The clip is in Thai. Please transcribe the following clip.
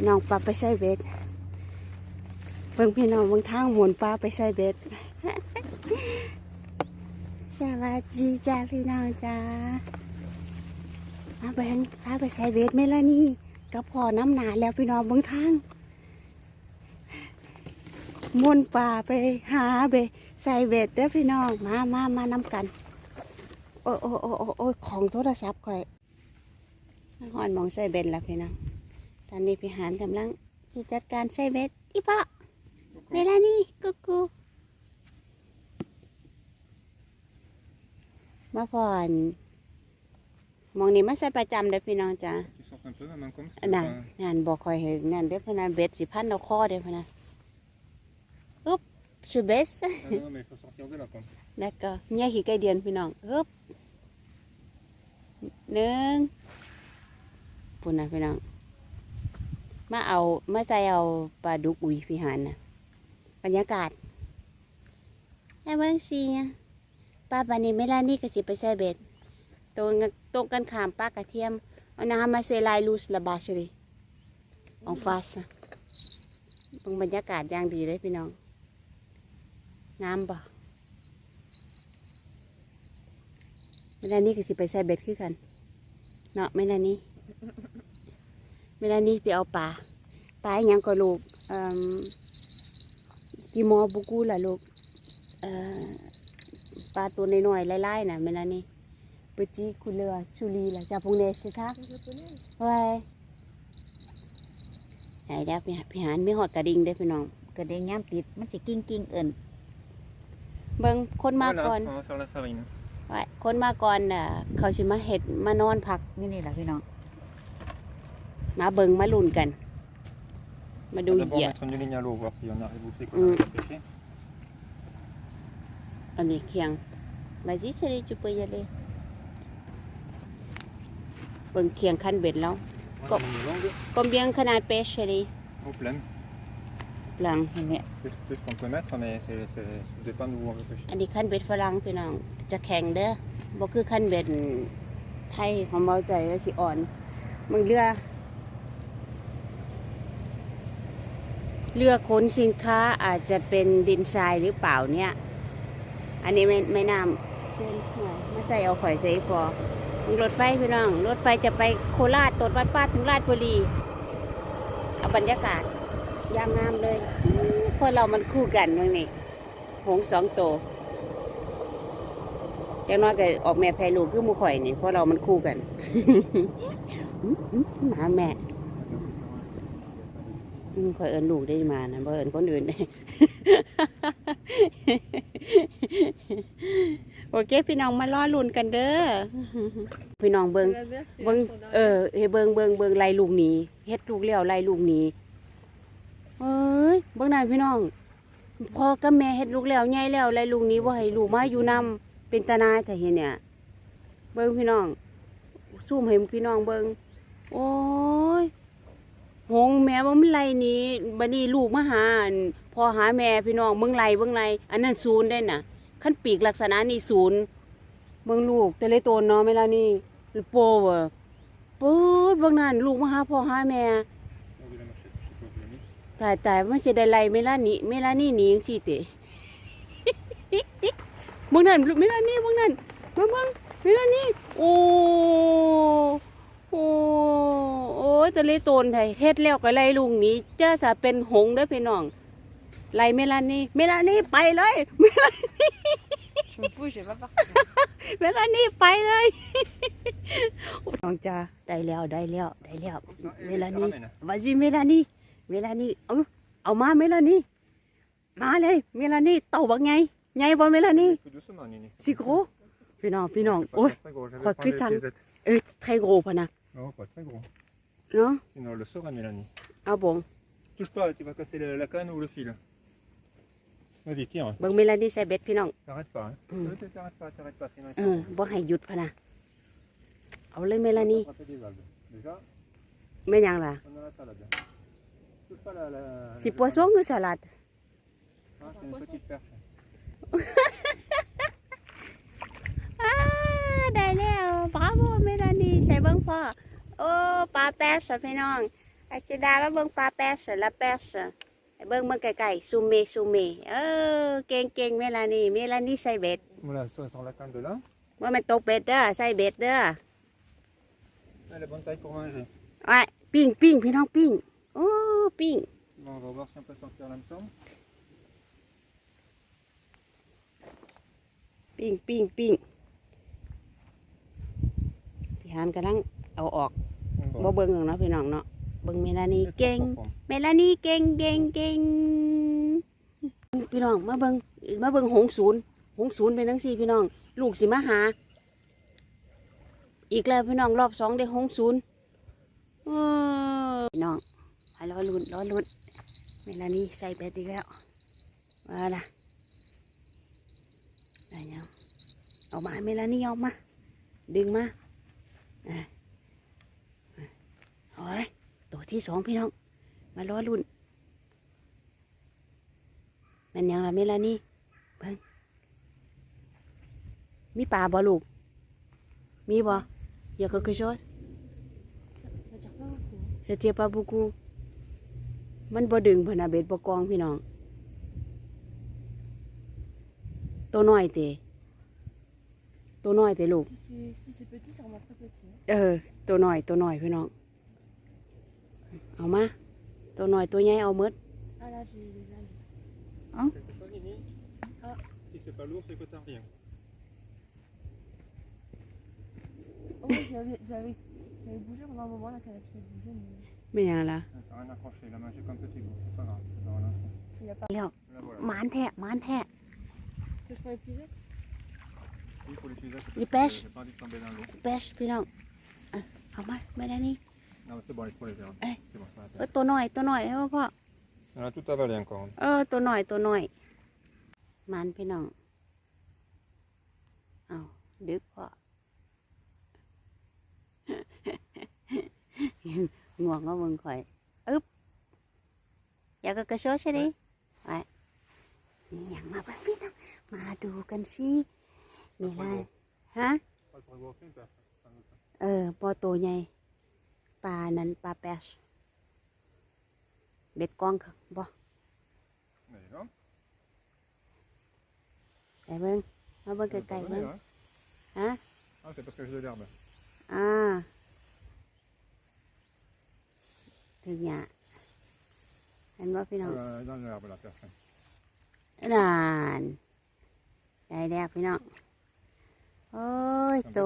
พี่น้องปลาไปใส่เบ็ดเบิ่งพี่น้องบิ่งทางหมุนปลาไปใส่เบ็ดสวัสดีจ้าพี่น้องจ้ามาเบิ่งพาไปใส่เบ็ดไหมล่ะนี่กับพ่อน้ำหนาแล้วพี่น้องบิ่งทางมุนปลาไปหาเบ็ดใส่เบ็ดเด้อพี่น้องมามามานำกัน โอ้โอ้โอ้โอ้ของโทรศัพท์ข่อยหอนมองใส่เบ็ดแล้วพี่น้อง ตอนนี้พี่หานกำลังที่จัดการใส่เบ็ดอีพ่อเวลานี้กุ๊กกูมาพอนมองนี่มาใส่ประจำเด้อพี่น้องจ้า Tu sors un peu la main comme ça นั่น enfin, นั่นบอกคอยเห็นนั่นเด้อพะนะเบ็ดสิพันเอาคอเด้อพะนะอุ๊บชูเบส Ah non, mais il faut sortir de là quand même. แล้วก็เนี่ยขี่ไก่เดือนพี่น้องฮึบหนึ่งปุ่นนะพี่น้อง มาเอามาใจเอาปลาดุกอุ้ยพี่หานนะบรรยากาศแค่เบิ่งซีเนี่ยป้าปานี่ไม่ล่านี่ก็สิไปใส่เบ็ดตรงกันตรงกันขามป้ากระเทียมเอาน้ำมาเซลายลูสละบาชเลยของฟาสอะตรงบรรยากาศอย่างดีเลยพี่น้องงามปะเวลานี้ก็สิไปใส่เบ็ดคือกัน เนาะเวลานี้ เวลานี้ไปเอาปลาปลาอหยังก็ลูกเอ่มกีมอบุกูล่ะลูกเอ่อปลาตัวน้อยๆไล่ๆน่ะเวลานี้ปจิคุเรือชูรีล่ะจาพงเนสทักไว้ไหนแล้วพี่หาพี่หานไม่หอดกระดิ่งได้อพี่น้องกระเด้งย่ำติดมันสิกิ้งกิ้งๆเอิญเบิ่งคนมา Voilà, ก่อน on va faire la farine. ไว้คนมาก่อนน่ะเขาสิมาเห็ดมานอนพักนี่นี่แหละพี่น้อง มาเบิงมาลุ่นกัน มา On ดู va เห d'abord ยียด mettre une ligne à l'eau, voir s'il y en a reboussé qu'on Mm. a pêché. อันนี้เคียงมาสิเฉลยจุเปยเลยเบิงเคียงขั้นเบ็ดแล้ว Voilà, une longue, กลมเบียงขนาดเปชเฉลย au plein. หลังเห็นไหม C'est c'est ce qu'on peut mettre, mais c'est, c'est, ça dépend d'où on veut pêcher. อันนี้ขั้นเบ็ดฝรั่งพี่น้องจะแข็งเด้อบ่คือขั้นเบ็ดไทยของเบาใจแล้วสิอ่อนมึงเรือ เรือขนสินค้าอาจจะเป็นดินทรายหรือเปล่าเนี่ย อันนี้ไม่ไม่นำเส้นหัวมาใส่เอาข่อยใส่พอมึงรถไฟพี่น้อง รถไฟจะไปโคราชตดวัดป้าถึงราชบุรีเอาบรรยากาศยางงามเลยอื้อพวกเรามันคู่กันตรงนี้หงสองโตัวจังน้อยก็ออกแม่แพรลูกคือหมูข่อยนี่เพราะเรามันคู่กันหมาแม่ คอยเอินลูกได้มานะบ่เอินคนอื่นได้โอเค พี่น้องมาล้อลุนกันเด้อพี่น้องเบิงเบิงเออเฮเบิงเบิงเบิงไล่ลูกหนีเฮ็ดลูกเลี้ยวไล่ลูกหนีเอ้ยเบิงนั่นพี่น้องพ่อกับแม่เฮ็ดลูกแล้วใหญ่แล้วไล่ลูกหนีบ่าให้ลูกมาอยู่นํเป็นตานายแต่เห็นเนี่ย เบิงพี่น้องซูมให้พี่น้องเบิงโอ้ย หงแม่ว่ามันไล่หนี้บัดนี้ลูกมาหาอันพ่อหาแม่พี่น้องเบิ่งไล่เบิ่งไล่อันนั้นศูนย์ได้น่ะขั้นปีกลักษณะนี้ศูนย์เบิ่งลูกแต่เลยโตนเนาะเวลานี้โปเวอปื๊ดเบิ่งนั่นลูกมาหาพ่อหาแม่ On veut la marcher, je sais pas où je l'ai mis. ตายตายมันสิได้ไล่เมลานี่เมลานี่หนีจังซี่ติเบิ่งนั่นลูกเมลานี่เบิ่งนั่นเบิ่งเบิ่งเมลานี่โอ้ โอ้โอ้ยแต่เลยโตนไทยเฮ็ดแล้วก็ไล่ลูกหนี้เจ้าสาเป็นหงส์เด้อพี่น้องไล่เมลานี่เมลานี่ไปเลย Je me pousse, j'ai pas parti. เมลานี่ไปเลยน้องจ้าได้แล้วได้แล้วได้แล้ว Non, et เมลา je te นี่ ramène. วาซิเมลานี่เมลานี่เอาเอามาเมลานี่มาเลยเมลานี่เต่าบักไงไงบ่เมลานี่ Tout doucement, Nini. สิโกพี่น้องพี่น้อง Pas โอ้ย très gros, je vais Quoi, prendre les Christian. piégettes. เอ้ยไทยโกพะนะ Non, pas très gros. เนาะ Sinon, on le saura, Mélanie. เอาบง Touche pas, tu vas casser le- la canne ou le fil. Vas-y, tire. เบิ่งเมลานี่ใส่เบ็ดพี่น้อง T'arrêtes pas. Hein. Mm. Euh, T'arrêtes pas, t'arrêtes pas. Sinon, เออบ่ให้หยุดพะนะเอาเลยเมลานี่ attraper des algues. Déjà, แม่นหยังล่ะ on a la salade. Touche pas la. la สิ le ปัวซงหรือสลัด Ah, c'est une petite perche. อ่าได้แล้วบราโวเมลานี่ใส่เบิ่งพ่อ โอ้ปลาแป๊สอะพี่น้องอาจจะดาว่าเบิ่งปลาแปสละแปสให้เบิ่งเบิ่งไกลๆซูเมซูเมเออเก่งเก่งๆเมลานี่เมลานี่ใส่เบ็ด Voilà, ça sort la canne de là. ว่ามันตกเบ็ดเด้อใส่เบ็ดเด้อ Elle est bonne taille pour manger. ไอ้ยปิ้งปิ้งพี่น้องปิ้งโอ้ปิ้ง Bon, on va voir si on peut sortir l'hameçon. ปิ้งปิ้งปิ้งพี่หานกำลังเอาออก Bon. บ่เบิ่งหรอกเนาะพี่น้องเนาะเบิ่งเมลานี่ C'est เก่ง trop profond. เมลานี่เก่งเก่งเก่งพี่น้องมาเบิ่งมาเบิ่งหงศูนย์หงศูนย์เป็นทั้งสี่พี่น้อง ลูกสิมาหา อีกแล้วพี่น้องรอบสองได้หงศูนย์เออพี่น้องมารอลุ้นรอลุ้นเมลานี่ใส่แบตอีกแล้วมาละได้ยังเอามาเมลานี่ออกมาดึงมาอะอะ เอาไว้ตัวที่สองพี่น้อง มารอลุ้นแมันยังละเมลานี่เบิ่งมีปลาบ่ลูก มีบ่อยาก quelque chose ça tient pas beaucoup มันบ่ดึงพะนะเบ็ดบ่กองพี่น้อง ตัวน้อยเตตัวน้อยเตลูก Si c'est si c'est petit, c'est vraiment très petit. เออ ตัวน้อยตัวน้อยพี่น้อง เอามา ตัวน้อยตัวใหญ่เอาหมด Ah là, j'ai les algues. Quelque chose, Nini Ah. Si c'est pas lourd, c'est que t'as rien. Oh, j'avais j'avais j'avais bougé pendant un moment, la canne a bougé, mais ไม่ยังละ T'as rien accroché, la main j'ai comme petit bout, c'est pas grave. c'est pas grave. il n'y a pas. แล้ว Là voilà. หมานแทะหมานแทะ Que je prends les pucettes Il faut l'utiliser. parce Il que pêche. J'ai pas envie de tomber dans l'eau. เบชพี่น้องอ่ะเอามาไม่ได้นี่ Non, mais c'est bon, il faut les faire. Eh. C'est bon, ça va เอ faire. อตัวน้อยตัวน้อยเออพ่อ On a tout avalé encore. เออตัวน้อยตัวน้อยหมันพี่น้องเอาดึกพ่อ ง่วงก็มึงข่อยอึ๊บอยากกกระโชดใช่ไหมไปมีอย่างมาบ้างพี่น้องมาดูกันสิมีอะไรฮะ Pas pour voir film, ça. ça me fait. เออปอโตใหญ่ ปลานั้นปลาแปชเบ็ดกองค่ะบ่ Mais non. ไก่เบิ้งมาเบิ้ง ça ไก่ va เบิ้ง venir, hein. ฮะ Ah, c'est parce que j'ai de l'herbe. อ่าถึงหยาเห็นว่าพี่น้อง Euh, dans l'herbe, la personne. นานได้แล้วพี่น้องโอ้ยท